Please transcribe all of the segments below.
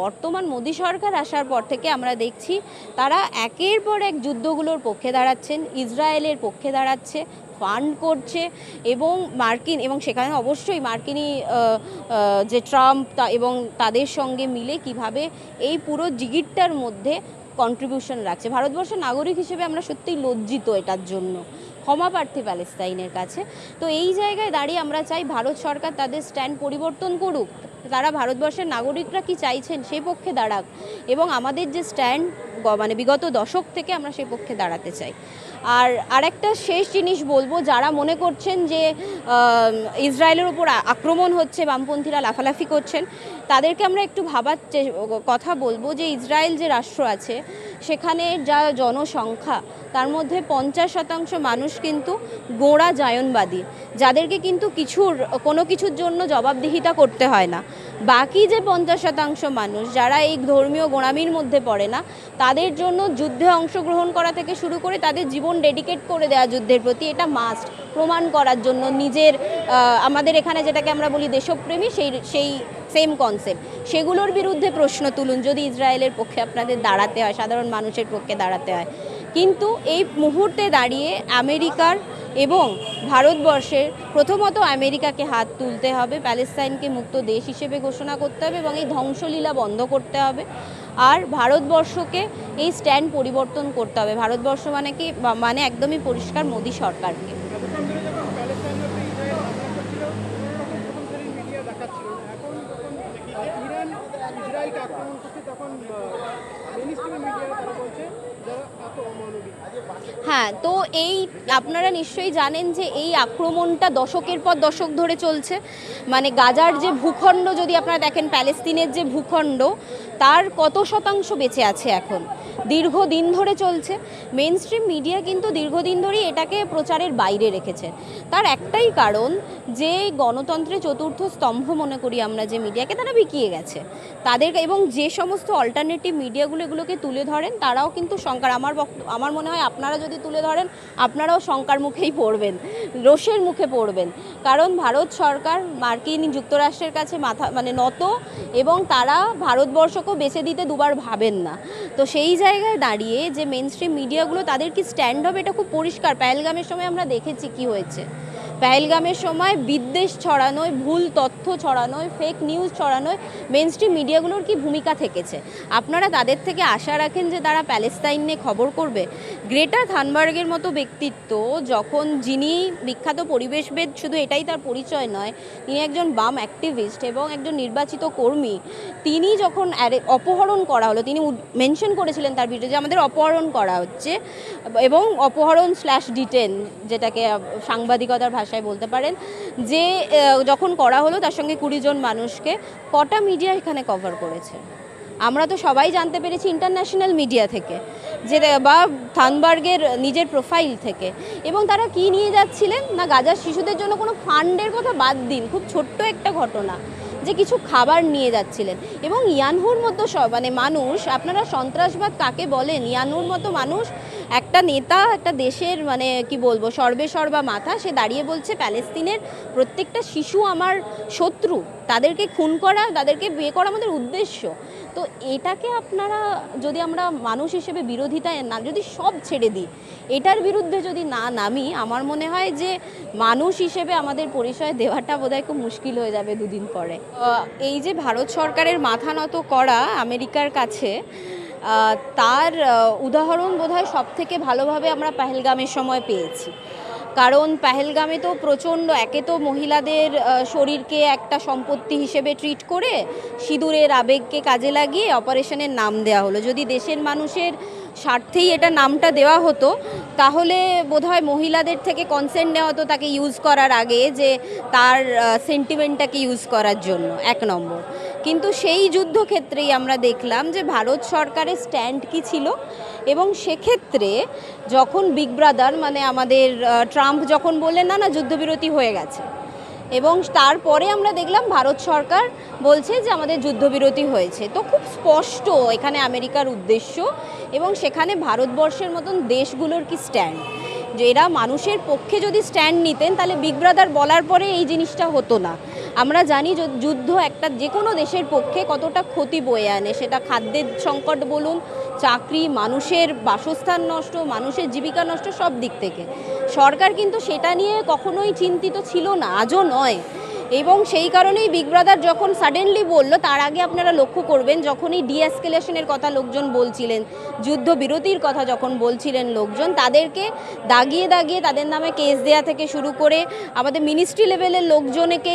বর্তমান মোদী সরকার আসার পর থেকে আমরা দেখছি তারা একের পর এক যুদ্ধগুলোর পক্ষে দাঁড়াচ্ছেন, ইসরায়েলের পক্ষে দাঁড়াচ্ছে, ফান্ড করছে এবং মার্কিন এবং সেখানে অবশ্যই মার্কিনী যে ট্রাম্প এবং তাদের সঙ্গে মিলে কীভাবে এই পুরো জিগিরটার মধ্যে কন্ট্রিবিউশন রাখছে। ভারতবর্ষের নাগরিক হিসেবে আমরা সত্যিই লজ্জিত এটার জন্য। ক্ষমা প্রার্থী প্যালেস্তাইনের কাছে। তো এই জায়গায় দাঁড়িয়ে আমরা চাই ভারত সরকার তাদের স্ট্যান্ড পরিবর্তন করুক। তারা ভারতবর্ষের নাগরিকরা কি চাইছেন সেই পক্ষে দাঁড়াক এবং আমাদের যে স্ট্যান্ড মানে বিগত দশক থেকে আমরা সেই পক্ষে দাঁড়াতে চাই। আর আরেকটা শেষ জিনিস বলব, যারা মনে করছেন যে ইসরায়েলের ওপর আক্রমণ হচ্ছে, বামপন্থীরা লাফালাফি করছেন, তাদেরকে আমরা একটু ভাবার কথা বলব যে, ইসরায়েল যে রাষ্ট্র আছে সেখানে যা জনসংখ্যা, তার মধ্যে পঞ্চাশ শতাংশ মানুষ কিন্তু গোড়া জায়নবাদী, যাদেরকে কিন্তু কিছুর, কোনো কিছুর জন্য জবাবদিহিতা করতে হয় না। বাকি যে পঞ্চাশ শতাংশ মানুষ যারা এই ধর্মীয় গোড়ামির মধ্যে পড়ে না, তাদের জন্য যুদ্ধে অংশগ্রহণ করা থেকে শুরু করে তাদের জীবন ডেডিকেট করে দেওয়া যুদ্ধের প্রতি এটা মাস্ট প্রমাণ করার জন্য নিজের আমাদের এখানে যেটাকে আমরা বলি দেশপ্রেমী, সেই সেই সেম কনসেপ্ট সেগুলোর বিরুদ্ধে প্রশ্ন তুলুন, যদি ইসরায়েলের পক্ষে আপনাদের দাঁড়াতে হয়, সাধারণ মানুষের পক্ষে দাঁড়াতে হয়। কিন্তু এই মুহূর্তে দাঁড়িয়ে আমেরিকার এবং ভারতবর্ষের প্রথমত আমেরিকাকে হাত তুলতে হবে, প্যালেস্তাইনকে মুক্ত দেশ হিসেবে ঘোষণা করতে হবে এবং এই ধ্বংসলীলা বন্ধ করতে হবে। আর ভারতবর্ষকে এই স্ট্যান্ড পরিবর্তন করতে হবে। ভারতবর্ষ মানে কি? মানে একদমই পরিষ্কার মোদী সরকারকে। ধরে যখন প্যালেস্টাইনের উপরে ইসরায়েল হামলা করছিল কোনো রকম প্রথম শ্রেণির মিডিয়া দেখাচ্ছিল না এখন যখন ইরান ইসরায়েলকে আক্রমণ করছে তখন মেন স্ট্রিমের মিডিয়া তারা বলছে যারা এত অমানবিক হ্যাঁ তো এই আপনারা নিশ্চয়ই জানেন যে এই আক্রমণটা দশকের পর দশক ধরে চলছে। মানে গাজার যে ভূখণ্ড যদি আপনারা দেখেন, প্যালেস্তিনের যে ভূখণ্ড তার কত শতাংশ বেঁচে আছে এখন? দীর্ঘদিন ধরে চলছে। মেন স্ট্রিম মিডিয়া কিন্তু দীর্ঘদিন ধরেই এটাকে প্রচারের বাইরে রেখেছে। তার একটাই কারণ যে গণতন্ত্রের চতুর্থ স্তম্ভ মনে করি আমরা যে মিডিয়াকে তারা বিকিয়ে গেছে। তাদের এবং যে সমস্ত অল্টারনেটিভ মিডিয়াগুলো এগুলোকে তুলে ধরেন, তারাও কিন্তু শঙ্কার। আমার আমার মনে হয় আপনারা যদি তুলে ধরেন, আপনারাও শঙ্কার মুখেই পড়বেন, রোষের মুখে পড়বেন। কারণ ভারত সরকার, মার্কিন যুক্তরাষ্ট্রের কাছে মাথা মানে নত এবং তারা ভারতবর্ষকেও বেছে দিতে দুবার ভাবেন না। তো সেই জায়গায় দাঁড়িয়ে যে মেন স্ট্রিম মিডিয়াগুলো তাদের কি স্ট্যান্ড হবে এটা খুব পরিষ্কার? প্যালগামের সময় আমরা দেখেছি কি হয়েছে। প্যালগামের সময় বিদ্বেষ ছড়ানোয়, ভুল তথ্য ছড়ানোয় ফেক নিউজ ছড়ানোয় মেন স্ট্রিম মিডিয়াগুলোর কি ভূমিকা থেকেছে? আপনারা তাদের থেকে আশা রাখেন যে তারা প্যালেস্তাইন নিয়ে খবর করবে? গ্রেটা থানবার্গের মতো ব্যক্তিত্ব যখন যিনি বিখ্যাত পরিবেশবিদ, শুধু এটাই তার পরিচয় নয়, তিনি একজন বাম অ্যাক্টিভিস্ট এবং একজন নির্বাচিত কর্মী, তিনি যখন অপহরণ করা হলো, তিনি মেনশন করেছিলেন তার ভিডিও যে আমাদের অপহরণ করা হচ্ছে এবং অপহরণ স্ল্যাশ ডিটেন যেটাকে সাংবাদিকতার ভাষায় বলতে পারেন, যে যখন করা হলো তার সঙ্গে কুড়ি জন মানুষকে কটা মিডিয়া এখানে কভার করেছে? আমরা তো সবাই জানতে পেরেছি ইন্টারন্যাশনাল মিডিয়া থেকে, যে বা থানবার্গের নিজের প্রোফাইল থেকে। এবং তারা কি নিয়ে যাচ্ছিলেন? না, গাজার শিশুদের জন্য কোনো ফান্ডের কথা বাদ দিন, খুব ছোট্ট একটা ঘটনা, যে কিছু খাবার নিয়ে যাচ্ছিলেন। এবং ইয়ানহুর মতো মানে মানুষ, আপনারা সন্ত্রাসবাদ কাকে বলেন? ইয়ানহুর মতো মানুষ, একটা নেতা, একটা দেশের মানে কি বলব, সর্বে সর্বা মাথা, সে দাঁড়িয়ে বলছে, প্যালেস্তিনের প্রত্যেকটা শিশু আমার শত্রু, তাদেরকে খুন করা, তাদেরকে বিয়ে করা আমাদের উদ্দেশ্য। তো এটাকে আপনারা যদি আমরা মানুষ হিসেবে বিরোধিতায় না, যদি সব ছেড়ে দিই, এটার বিরুদ্ধে যদি না নামি, আমার মনে হয় যে মানুষ হিসেবে আমাদের পরিচয় দেওয়াটা বোধহয় খুব মুশকিল হয়ে যাবে দুদিন পরে। এই যে ভারত সরকারের মাথা নত করা আমেরিকার কাছে তার উদাহরণ বোধহয় সব থেকে ভালোভাবে আমরা পেহেলগামের সময় পেয়েছি। কারণ পেহেলগামে তো প্রচণ্ড, একে তো মহিলাদের শরীরকে একটা সম্পত্তি হিসেবে ট্রিট করে সিঁদুরের আবেগকে কাজে লাগিয়ে অপারেশনের নাম দেওয়া হলো। যদি দেশের মানুষের স্বার্থেই এটা নামটা দেওয়া হতো, তাহলে বোধহয় মহিলাদের থেকে কনসেন্ট নেওয়া হতো তাকে ইউজ করার আগে যে তার সেন্টিমেন্টটাকে ইউজ করার জন্য। এক নম্বর। কিন্তু সেই যুদ্ধক্ষেত্রেই আমরা দেখলাম যে ভারত সরকারের স্ট্যান্ড কি ছিল এবং সেক্ষেত্রে যখন বিগ ব্রাদার মানে আমাদের ট্রাম্প যখন বললেন, না না, যুদ্ধবিরতি হয়ে গেছে। এবং তারপরে আমরা দেখলাম ভারত সরকার বলছে যে আমাদের যুদ্ধবিরতি হয়েছে। তো খুব স্পষ্ট এখানে আমেরিকার উদ্দেশ্য এবং সেখানে ভারতবর্ষের মতন দেশগুলোর কি স্ট্যান্ড। যে এরা মানুষের পক্ষে যদি স্ট্যান্ড নিতেন, তাহলে বিগ ব্রাদার বলার পরে এই জিনিসটা হতো না। আমরা জানি যুদ্ধ একটা যে কোনো দেশের পক্ষে কতটা ক্ষতি বয়ে আনে। সেটা খাদ্যের সংকট বলুন, চাকরি, মানুষের বাসস্থান নষ্ট, মানুষের জীবিকা নষ্ট, সব দিক থেকে। সরকার কিন্তু সেটা নিয়ে কখনোই চিন্তিত ছিল না, আজও নয়। এবং সেই কারণেই বিগ ব্রাদার যখন সাডেনলি বলল, তার আগে আপনারা লক্ষ্য করবেন, যখনই ডিএসকেলেশনের কথা লোকজন বলছিলেন যুদ্ধ বিরতির কথা যখন বলছিলেন লোকজন, তাদেরকে দাগিয়ে দাগিয়ে তাদের নামে কেস দেয়া থেকে শুরু করে, আমাদের মিনিস্ট্রি লেভেলের লোকজনকে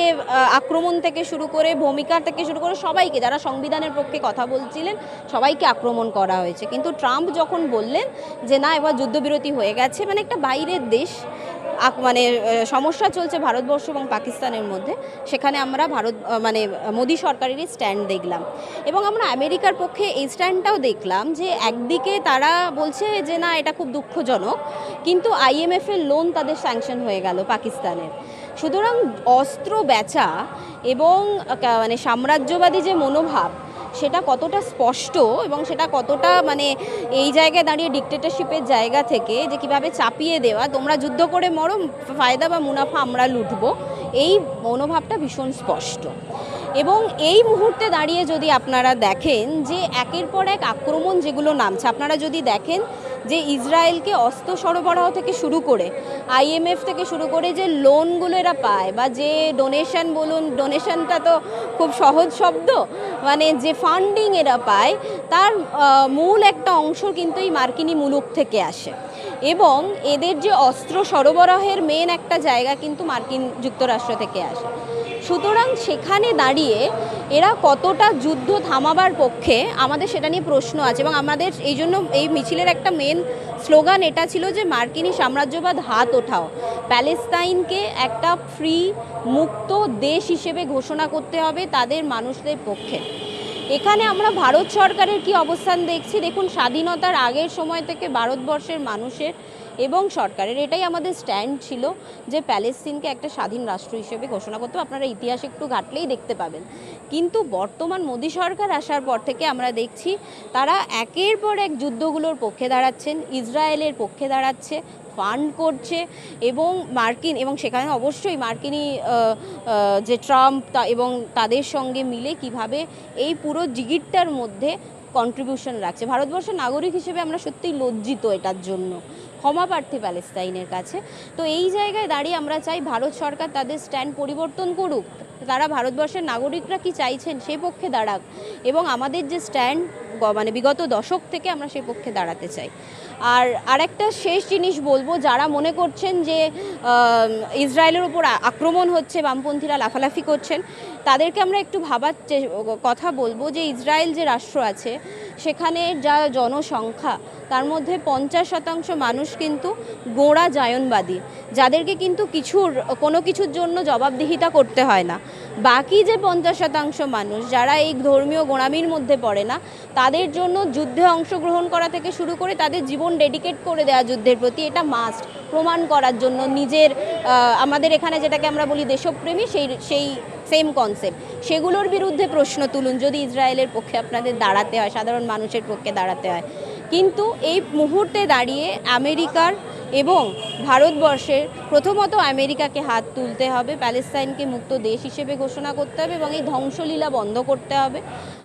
আক্রমণ থেকে শুরু করে, ভূমিকা থেকে শুরু করে সবাইকে, যারা সংবিধানের পক্ষে কথা বলছিলেন, সবাইকে আক্রমণ করা হয়েছে। কিন্তু ট্রাম্প যখন বললেন যে, না, এবার যুদ্ধবিরতি হয়ে গেছে মানে একটা বাইরের দেশ মানে সমস্যা চলছে ভারতবর্ষ এবং পাকিস্তানের মধ্যে। সেখানে আমরা ভারত মানে মোদী সরকারেরই স্ট্যান্ড দেখলাম। এবং আমরা আমেরিকার পক্ষে এই স্ট্যান্ডটাও দেখলাম যে, একদিকে তারা বলছে যে, না, এটা খুব দুঃখজনক। কিন্তু আইএমএফ এর লোন তাদের স্যাংশন হয়ে গেল পাকিস্তানের। সুতরাং অস্ত্র বেচা এবং মানে সাম্রাজ্যবাদী যে মনোভাব সেটা কতটা স্পষ্ট এবং সেটা কতটা মানে এই জায়গায় দাঁড়িয়ে ডিকটেটারশিপের জায়গা থেকে যে কীভাবে চাপিয়ে দেওয়া, তোমরা যুদ্ধ করে মরো, ফায়দা বা মুনাফা আমরা লুটবো, এই মনোভাবটা ভীষণ স্পষ্ট। এবং এই মুহূর্তে দাঁড়িয়ে যদি আপনারা দেখেন যে একের পর এক আক্রমণ যেগুলো নামছে, আপনারা যদি দেখেন যে ইসরায়েলকে অস্ত্র সরবরাহ থেকে শুরু করে আইএমএফ থেকে শুরু করে যে লোনগুলো এরা পায় বা যে ডোনেশন বলুন, ডোনেশনটা তো খুব সহজ শব্দ মানে যে ফান্ডিং এরা পায়, তার মূল একটা অংশ কিন্তু এই মার্কিনী মুলুক থেকে আসে। এবং এদের যে অস্ত্র সরবরাহের মেন একটা জায়গা কিন্তু মার্কিন যুক্তরাষ্ট্র থেকে আসে। সুতরাং সেখানে দাঁড়িয়ে এরা কতটা যুদ্ধ থামাবার পক্ষে আমাদের সেটা নিয়ে প্রশ্ন আছে এবং আমাদের এই জন্য এই মিছিলের একটা মেন স্লোগান এটা ছিল যে মার্কিনী সাম্রাজ্যবাদ হাত ওঠাও। প্যালেস্তাইনকে একটা ফ্রি মুক্ত দেশ হিসেবে ঘোষণা করতে হবে তাদের মানুষদের পক্ষে। এখানে আমরা ভারত সরকারের কি অবস্থান দেখছি? দেখুন, স্বাধীনতার আগের সময় থেকে ভারতবর্ষের মানুষের এবং সরকারের এটাই আমাদের স্ট্যান্ড ছিল যে প্যালেস্তিনকে একটা স্বাধীন রাষ্ট্র হিসেবে ঘোষণা করতে আপনারা ইতিহাস একটু ঘাটলেই দেখতে পাবেন। কিন্তু বর্তমান মোদী সরকার আসার পর থেকে আমরা দেখছি তারা একের পর এক যুদ্ধগুলোর পক্ষে দাঁড়াচ্ছেন, ইসরায়েলের পক্ষে দাঁড়াচ্ছে, ফান্ড করছে এবং মার্কিন এবং সেখানে অবশ্যই মার্কিনী যে ট্রাম্প এবং তাদের সঙ্গে মিলে কীভাবে এই পুরো জিগিরটার মধ্যে কন্ট্রিবিউশন রাখছে। ভারতবর্ষের নাগরিক হিসেবে আমরা সত্যিই লজ্জিত এটার জন্য। ক্ষমা প্রার্থী প্যালেস্তাইনের কাছে। তো এই জায়গায় দাঁড়িয়ে আমরা চাই ভারত সরকার তাদের স্ট্যান্ড পরিবর্তন করুক। তারা ভারতবর্ষের নাগরিকরা কি চাইছেন সেই পক্ষে দাঁড়াক। এবং আমাদের যে স্ট্যান্ড মানে বিগত দশক থেকে আমরা সেই পক্ষে দাঁড়াতে চাই। আর আরেকটা শেষ জিনিস বলব, যারা মনে করছেন যে ইসরায়েলের উপর আ- আক্রমণ হচ্ছে, বামপন্থীরা লাফালাফি করছেন তাদেরকে আমরা একটু ভাবার কথা বলব যে ইসরায়েল যে রাষ্ট্র আছে, সেখানে যা জনসংখ্যা, তার মধ্যে পঞ্চাশ শতাংশ মানুষ কিন্তু গোঁড়া জায়নবাদী, যাদেরকে কিন্তু কিছুর, কোনো কিছুর জন্য জবাবদিহিতা করতে হয় না। বাকি যে পঞ্চাশ শতাংশ মানুষ, যারা এই ধর্মীয় গোঁড়ামির মধ্যে পড়ে না, তাদের জন্য যুদ্ধে অংশগ্রহণ করা থেকে শুরু করে তাদের জীবন ডেডিকেট করে দেওয়া যুদ্ধের প্রতি এটা মাস্ট প্রমাণ করার জন্য নিজের আমাদের এখানে যেটাকে আমরা বলি দেশপ্রেমী, সেই সেই সেম কনসেপ্ট। সেগুলোর বিরুদ্ধে প্রশ্ন তুলুন, যদি ইসরায়েলের পক্ষে আপনাদের দাঁড়াতে হয়, সাধারণ মানুষের পক্ষে দাঁড়াতে হয়। কিন্তু এই মুহূর্তে দাঁড়িয়ে আমেরিকার এবং ভারতবর্ষের প্রথমত আমেরিকাকে হাত তুলতে হবে, প্যালেস্তাইনকে মুক্ত দেশ হিসেবে ঘোষণা করতে হবে এবং এই ধ্বংসলীলা বন্ধ করতে হবে।